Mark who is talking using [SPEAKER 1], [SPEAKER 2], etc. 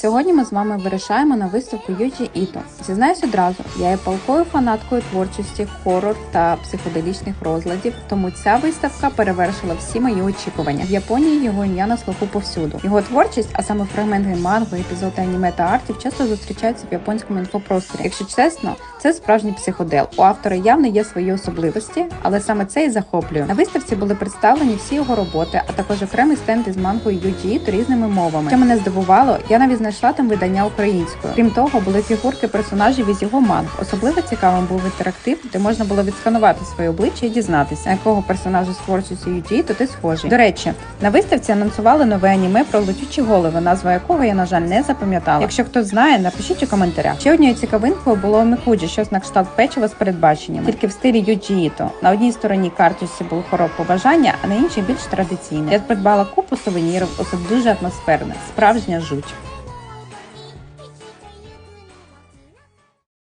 [SPEAKER 1] Сьогодні ми з вами вирішаємо на виставку Юджі Іто. Зізнаюсь одразу, я є палкою фанаткою творчості, хорор та психоделічних розладів, тому ця виставка перевершила всі мої очікування. В Японії його ім'я на слуху повсюду. Його творчість, а саме фрагменти манго, епізоди аніме та артів, часто зустрічаються в японському інфопросторі. Якщо чесно, це справжній психодел. У автора явно є свої особливості, але саме це і захоплює. На виставці були представлені всі його роботи, а також окремий стенд із мангою Юджі Іто різними мовами. Що мене здивувало, я навіть знайшла там видання українською. Крім того, були фігурки персонажів із його манг. Особливо цікавим був інтерактив, де можна було відсканувати своє обличчя і дізнатися, на якого персонажа з творчості Юджі Іто ти схожий. До речі, на виставці анонсували нове аніме про летючі голови, назва якого я на жаль не запам'ятала. Якщо хтось знає, напишіть у коментарях. Ще однією цікавинкою було Микуджі, щось на кшталт печива з передбаченнями, тільки в стилі Юджі Іто. На одній стороні карточці був хорор побажання, а на іншій більш традиційний. Я придбала купу сувенірів, усе дуже атмосферне, справжня жуть.